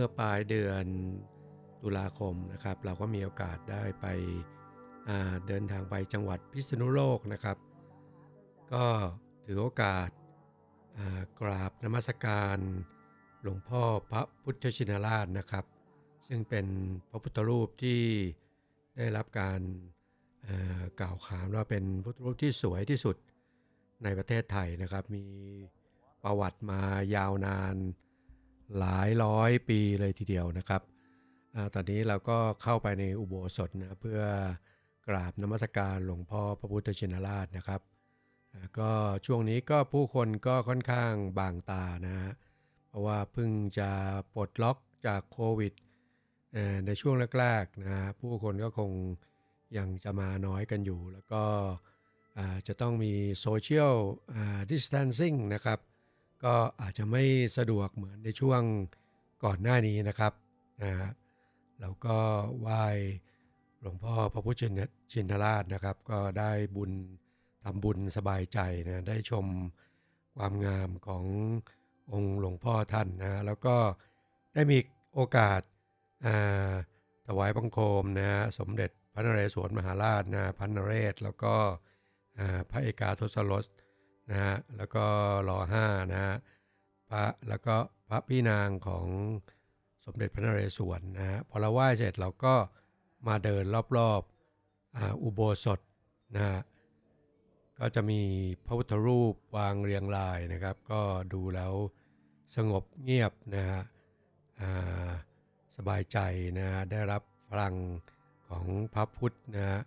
มื่อปลายเดือนตุลาคมนะครับ เราก็มีโอกาสได้ไปเดินทางไปจังหวัดพิษณุโลกนะครับ ก็ถือโอกาสากราบนมัสการหลวงพ่อพระพุทธชินราชนะครับ ซึ่งเป็นพระพุทธรูปที่ได้รับการกล่าวขานว่าเป็นพระพุทธรูปที่สวยที่สุดในประเทศไทยนะครับ มีประวัติมายาวนาน หลายร้อยปีเลยทีเดียวนะครับอตอนนี้เราก็เข้าไปในอุโบสถนะเพื่อกราบนมัสการหลวงพ่อพระพุทธชินราชนะครับ ก็ช่วงนี้ก็ผู้คนก็ค่อนข้างบางตานะฮะเพราะว่าเพิ่งจะปลดล็อกจากโควิดในช่วงแรกๆนะผู้คนก็คงยังจะมาน้อยกันอยู่ แล้วก็จะต้องมีโซเชียลดิส a ทนซิ่งนะครับ ก็อาจจะไม่สะดวกเหมือนในช่วงก่อนหน้านี้นะครับนะฮะแล้วก็ไหว้หลวงพ่อพระพุทธชินชินราชนะครับ ก็ได้บุญทำบุญสบายใจนะได้ชมความงามขององค์หลวงพ่อท่านนะแล้วก็ได้มีโอกาสาถวายบังคมนะฮะสมเด็จพระนเรศวรมหาราชนะพันนเรศ แล้วก็พระเอกาทศรส นะฮะแล้วก็รอห้านะฮะพระแล้วก็พระพี่นางของสมเด็จพระนเรศวรนะฮะพอเราไหว้เสร็จเราก็มาเดินรอบๆอาอุโบสถนะฮะก็จะมีพระพุทธรูปวางเรียงรายนะครับ ก็ดูแล้วสงบเงียบนะฮะสบายใจนะฮะได้รับพลังของพระพุทธนะฮะ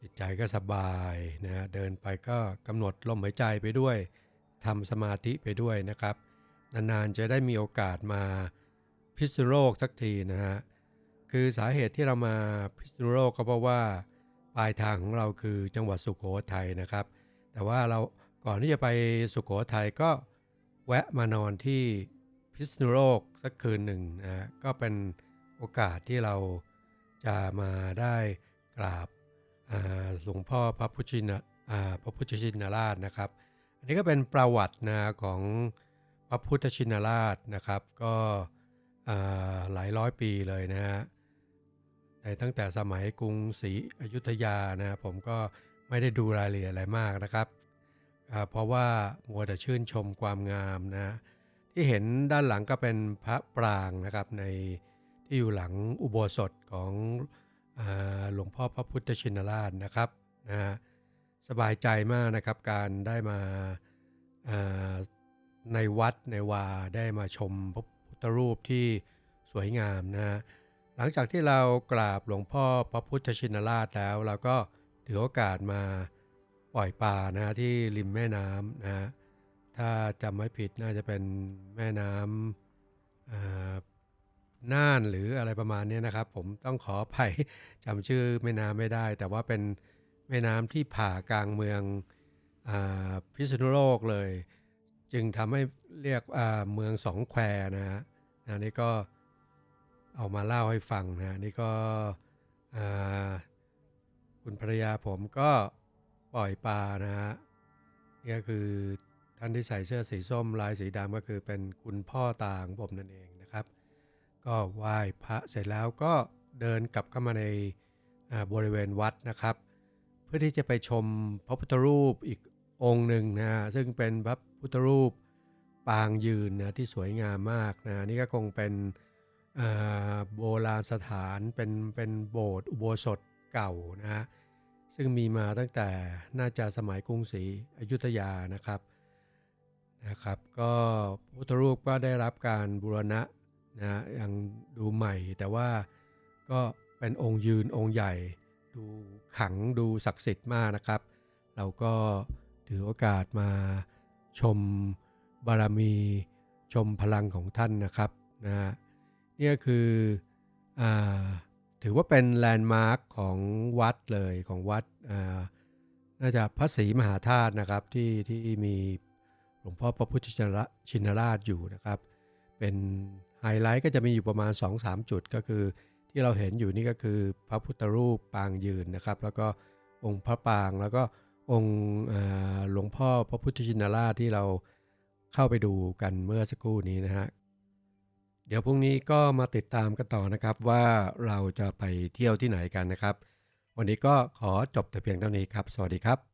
จิตใจก็สบายนะฮะเดินไปก็กำหนดลมหายใจไปด้วยทำสมาธิไปด้วยนะครับ นานๆจะได้มีโอกาสมาพิษณุโลกสักทีนะฮะคือสาเหตุที่เรามาพิษณุโลกก็เพราะว่าปลายทางของเราคือจังหวัดสุโขทัยนะครับ แต่ว่าเราก่อนที่จะไปสุโขทัยก็แวะมานอนที่พิษณุโลกสักคืนหนึ่งนะฮะก็เป็นโอกาสที่เราจะมาได้กราบ หลวงพ่อพระพุทธชินาพระพุทธชินราชนะครับ อันนี้ก็เป็นประวัตินะของพระพุทธชินราชนะครับ ก็หลายร้อยปีเลยนะฮะในตั้งแต่สมัยกรุงศรีอยุธยานะผมก็ไม่ได้ดูรายละเอียดอะไรมากนะครับ เพราะว่ามัวแต่ชื่นชมความงามนะ ที่เห็นด้านหลังก็เป็นพระปรางนะครับในที่อยู่หลังอุโบสถของอ หลวงพ่อพระพุทธชินราชนะครับนะสบายใจมากนะครับการได้มาาในวัดในวาได้มาชมพระพุทธรูปที่สวยงามนะฮะหลังจากที่เรากราบหลวงพ่อพระพุทธชินราชแล้ว เราก็ถือโอกาสมาปล่อยปลานะที่ริมแม่น้ำนะฮะถ้าจำไม่ผิดน่าจะเป็นแม่น้ำ น่านหรืออะไรประมาณนี้นะครับ ผมต้องขออภัยจำชื่อแม่น้ำไม่ได้ แต่ว่าเป็นแม่น้ำที่ผ่ากลางเมืองอพิษณุโลกเลย จึงทำให้เรียกเมืองสองแควนะฮะนะนี่ก็เอามาเล่าให้ฟังนะนี่ก็คุณภรรยาผมก็ปล่อยปลานะฮะนี่ก็คือท่านที่ใส่เสื้อสีส้มลายสีดำก็คือเป็นคุณพ่อตาของผมนั่นเองนะครับ ก็ไหว้พระเสร็จแล้วก็เดินกลับเข้ามาในบริเวณวัดนะครับ เพื่อที่จะไปชมพระพุทธรูปอีกองค์หนึ่งนะฮะซึ่งเป็นพระพุทธรูปปางยืนนะที่สวยงามมากนะนี่ก็คงเป็นโบราณสถานเป็นเป็นโบสถ์อุโบสถเก่านะฮะซึ่งมีมาตั้งแต่น่าจะสมัยกรุงศรีอยุธยานะครับนะครับ ก็พุทธรูปก็ได้รับการบูรณะ นะยังดูใหม่ แต่ว่าก็เป็นองค์ยืนองค์ใหญ่ ดูขังดูศักดิ์สิทธิ์มากนะครับ เราก็ถือโอกาสมาชมบารมีชมพลังของท่านนะครับนะนี่คืออถือว่าเป็นแลนด์มาร์คของวัดเลยของวัดน่าจะพระศรีมหาธาตุนะครับที่ที่มีหลวงพ่อพระพุทธชินราชอยู่นะครับ เป็น ไฮไลท์ก็จะมีอยู่ประมาณ 2-3 จุดก็คือ ที่เราเห็นอยู่นี่ก็คือพระพุทธรูปปางยืนนะครับ แล้วก็องค์พระปางแล้วก็องค์หลวงพ่อพระพุทธชินราชที่เราเข้าไปดูกันเมื่อสักครู่นี้นะฮะเดี๋ยวพรุ่งนี้ก็มาติดตามกันต่อนะครับว่าเราจะไปเที่ยวที่ไหนกันนะครับ วันนี้ก็ขอจบแต่เพียงเท่านี้ครับ สวัสดีครับ